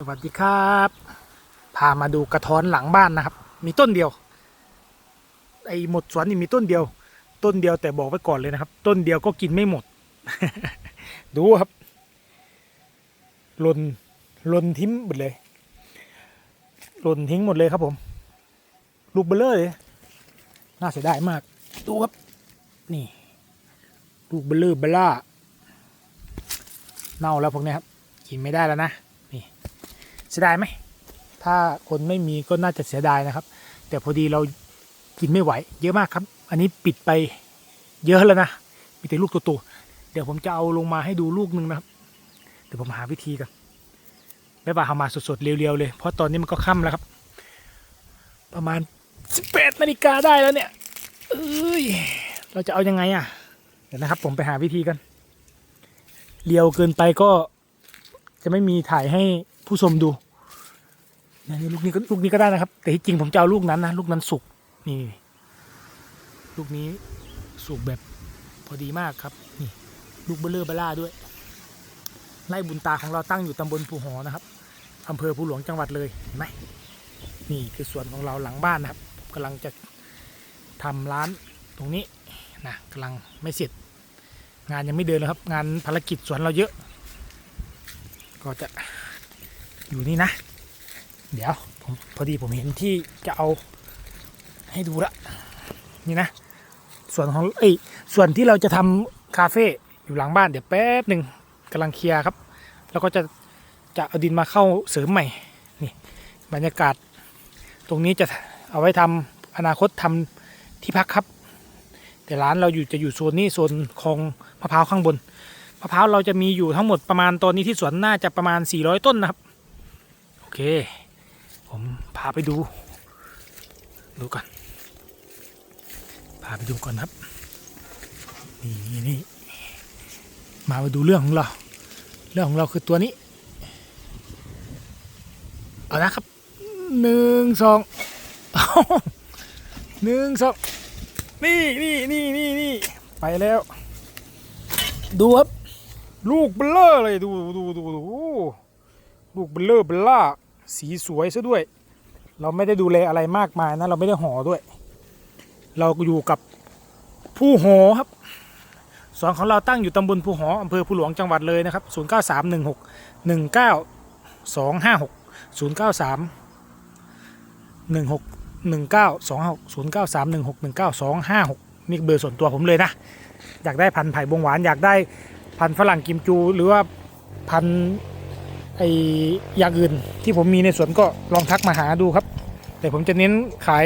สวัสดีครับ พามาดูกระท้อนหลังบ้านนะครับ มีต้นเดียว ไอ้หมดสวนนี่มีต้นเดียว ต้นเดียวแต่บอกไว้ก่อนเลยนะครับ ต้นเดียวก็กินไม่หมด ดูครับหล่นหล่นทิ้งหมดเลยหล่นทิ้งหมดเลยครับผม ลูกเบลเลอร์เลยน่าเสียดายมาก ดูครับ นี่ ลูกเบลเลอร์เบล่าเน่าแล้วพวกนี้ครับ กินไม่ได้แล้วนะ เสียดายไหม ถ้าคนไม่มีก็น่าจะเสียดายนะครับ แต่พอดีเรากินไม่ไหว เยอะมากครับ อันนี้ปิดไปเยอะแล้วนะมีแต่ลูกตัวๆเดี๋ยวผมจะเอาลงมาให้ดูลูกหนึ่งนะครับ เดี๋ยวผมหาวิธีกันไม่ว่าเอามาสดๆเรียวๆเลย เพราะตอนนี้มันก็ค่ำแล้วครับ ประมาณ18นาฬิกาได้แล้วเนี่ยเอ้ยเราจะเอายังไงอะ เดี๋ยวนะครับ ผมไปหาวิธีกัน เรียวเกินไปก็จะไม่มีถ่ายให้ผู้ชมดู นี่ลูกนี้ก็ลูกนี้ก็ได้นะครับ แต่ที่จริงผมจะเอาลูกนั้นนะลูกนั้นสุกนี่ลูกนี้สุกแบบพอดีมากครับ นี่ลูกเบลเลอร์เบล่าด้วยไร่บุญตาของเราตั้งอยู่ตำบลภูหอนะครับอำเภอภูหลวงจังหวัดเลยเห็นไหมนี่คือสวนของเราหลังบ้านนะครับกำลังจะทำร้านตรงนี้นะกำลังไม่เสร็จ งานยังไม่เดินเลยครับ งานภารกิจสวนเราเยอะ ก็จะอยู่นี่นะ เดี๋ยวผมพอดีผมเห็นที่จะเอาให้ดูละนี่นะ ส่วนของเอ้ส่วนที่เราจะทำคาเฟ่อยู่หลังบ้านเดี๋ยวแป๊บหนึ่งกำลังเคลียร์ครับ แล้วก็จะจะเอาดินมาเข้าเสริมใหม่นี่บรรยากาศ ตรงนี้จะเอาไว้ทำอนาคตทำที่พักครับ แต่ร้านเราอยู่จะอยู่โซนนี้โซนคลองมะพร้าวข้างบนมะพร้าวเราจะมีอยู่ทั้งหมดประมาณตอนนี้ที่สวนน่าจะประมาณ 400 ต้นนะครับ โอเค ผมพาไปดู ดูก่อนพาไปดูก่อนครับ นี่นี่นี่มาไปดูเรื่องของเรา เรื่องของเราคือตัวนี้ เอานะครับหนึ่งสองหนึ่งสองนี่นี่นี่นี่นี่ไปแล้ว ดูครับ ลูกเบลเลอร์เลยดูดูดูดูลูกเบลเลอร์เบลล่า สีสวยซะด้วย เราไม่ได้ดูแลอะไรมากมายนะ เราไม่ได้ห่อด้วย เราอยู่กับผู้หอครับสวนของเราตั้งอยู่ตำบลผู้หออำเภอผู้หลวงจังหวัดเลยนะครับ 0 9 3 1 6 1 9 2 5 6 0 9 3 1 6 1 9 2 6 0 9 3 1 6 1 9 2 5 6นี่เบอร์ส่วนตัวผมเลยนะ อยากได้พันธุ์ไผ่บงหวาน อยากได้พันธุ์ฝรั่งกิมจู หรือว่าพันธุ์ ไออย่างอื่นที่ผมมีในสวนก็ลองทักมาหาดูครับ แต่ผมจะเน้นขาย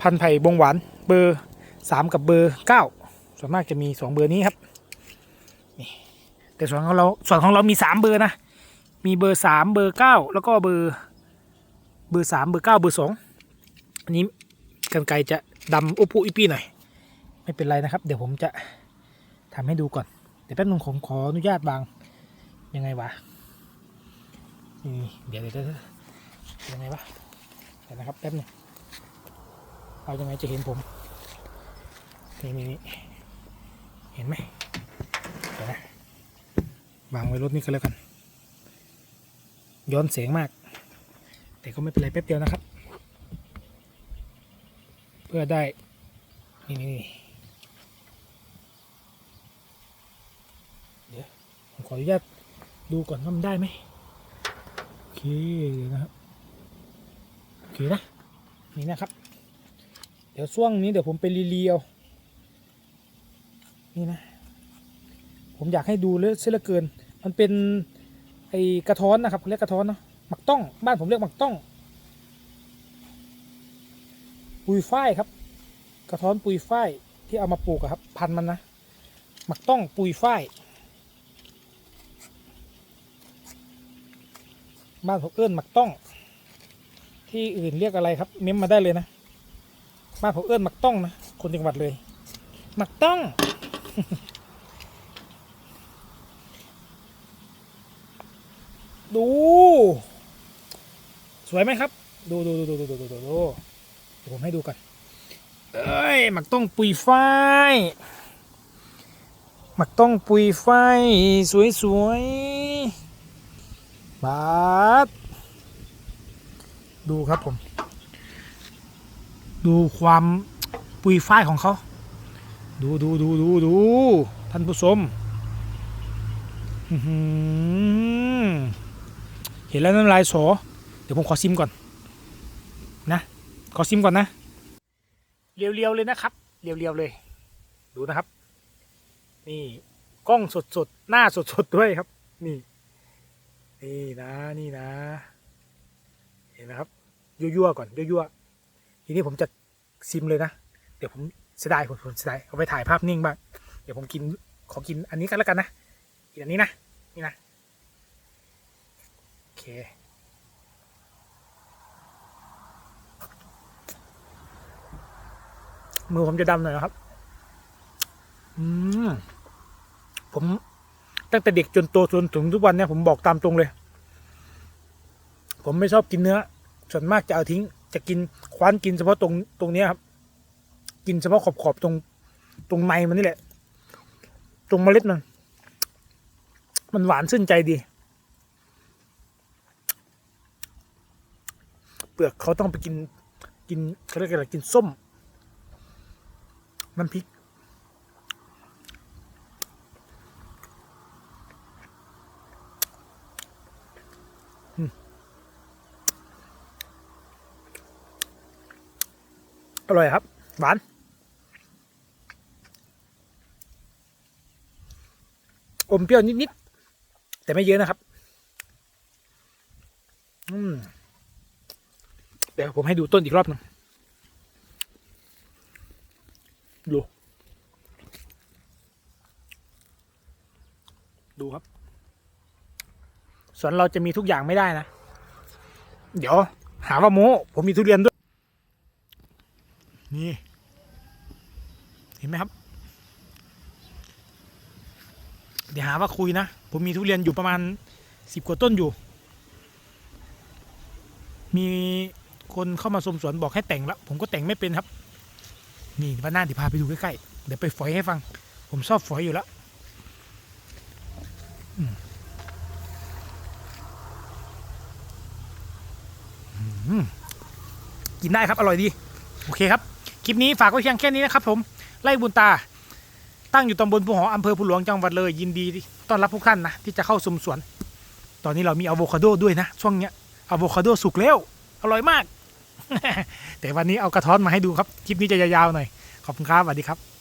พันธุ์ไผ่บงหวานเบอร์สามกับเบอร์เก้าส่วนมากจะมีสองเบอร์นี้ครับนี่แต่ส่วนของเราส่วนของเรามีสามเบอร์นะมีเบอร์สามเบอร์เก้าแล้วก็เบอร์เบอร์สามเบอร์เก้าเบอร์สองอันนี้กันไกจะดำอุปุอิปี้หน่อยไม่เป็นไรนะครับ เดี๋ยวผมจะทำให้ดูก่อนเดี๋ยวแป๊บนึงผมขออนุญาตวางยังไงวะ นี่เดี๋ยวเดี๋ยวยังไงวะเดี๋ยวนะครับแป๊บนึงเอายังไงจะเห็นผม นี่นี่นี่เห็นไหมเดี๋ยวนะวางไว้รถนี้ก็แล้วกัน ย้อนเสียงมาก แต่ก็ไม่เป็นไรแป๊บเดียวนะครับ เพื่อได้ นี่นี่นี่ผมขออนุญาตดูก่อนว่ามันได้ไหม เคเดี๋ยวนะครับโอเคนะนี่นะครับ เดี๋ยวช่วงนี้เดี๋ยวผมไปรีเลียวนี่นะผมอยากให้ดูเลยเสียเหลือเกิน มันเป็นไอกระท้อนนะครับเขาเรียกกระท้อนเนาะหมักต้องบ้านผมเรียกหมักต้อง ปุยฝ้ายครับ กระท้อนปุยฝ้ายที่เอามาปลูกครับ พันมันนะหมักต้องปุยฝ้าย บ้านผมเอิ้นหมักต้อง ที่อื่นเรียกอะไรครับ เม้มมาได้เลยนะ บ้านผมเอิ้นหมักต้องนะ คนจังหวัดเลย หมักต้อง ดู สวยไหมครับ ดูดูดูดูดูดูดูดูดูผมให้ดูก่อนเอ้ยหมักต้องปุยฝ้ายหมักต้องปุยฝ้ายสวยสวยๆ บาสดูครับผม ดูความปุยฝ้ายของเขา ดูดูดูดูดูท่านผู้ชมเห็นแล้วน้ำลายโสเดี๋ยวผมขอซิมก่อน นะ ขอซิมก่อนนะ เรียวๆเลยนะครับ เรียวๆเลย ดูนะครับ นี่ กล้องสดๆ หน้าสดๆ ด้วยครับ นี่ นี่นะนี่นะ เห็นไหมครับยั่วๆก่อนยั่วๆทีนี้ผมจะซิมเลยนะ เดี๋ยวผมเสียดายผมผมเสียดายเอาไปถ่ายภาพนิ่งบ้างเดี๋ยวผมกินขอกินอันนี้กันแล้วกันนะกินอันนี้นะนี่นะโอเคมือผมจะดำหน่อยนะครับ อืม ผม ตั้งแต่เด็กจนโตจนถึงทุกวันเนี่ยผมบอกตามตรงเลย ผมไม่ชอบกินเนื้อ ส่วนมากจะเอาทิ้ง จะกินคว้านกินเฉพาะตรงตรงนี้ครับ กินเฉพาะขอบขอบตรง ตรงในมันนี่แหละ ตรงเมล็ดมัน มันหวานชื่นใจดี เปลือกเขาต้องไปกินกินเขาเรียกอะไรกินส้ม น้ำพริก อร่อยครับ หวาน อมเปรี้ยวนิดๆ แต่ไม่เยอะนะครับ อืม เดี๋ยวผมให้ดูต้นอีกรอบหนึงดู ดูครับ สวนเราจะมีทุกอย่างไม่ได้นะ เดี๋ยว หาว่าโม้ผมมีทุเรียนด้วย นี่ เห็นไหมครับ เดี๋ยวหาว่าคุยนะ ผมมีทุเรียนอยู่ประมาณสิบกว่าต้นอยู่ มีคนเข้ามาชมสวนบอกให้แต่งแล้ว ผมก็แต่งไม่เป็นครับ นี่วันหน้าเดี๋ยวพาไปดูใกล้ๆ เดี๋ยวไปฝอยให้ฟัง ผมชอบฝอยอยู่แล้วกินได้ครับ อร่อยดี โอเคครับ คลิปนี้ฝากไว้เพียงแค่นี้นะครับผมไล่บุญตา ตั้งอยู่ตำบลภูหออำเภอภูหลวงจังหวัดเลย ยินดีต้อนรับทุกท่านนะที่จะเข้าชมสวน ตอนนี้เรามีอะโวคาโดด้วยนะ ช่วงเนี้ยอะโวคาโดสุกแล้วอร่อยมาก แต่วันนี้เอากระท้อนมาให้ดูครับคลิปนี้จะยาวๆหน่อยขอบคุณครับสวัสดีครับ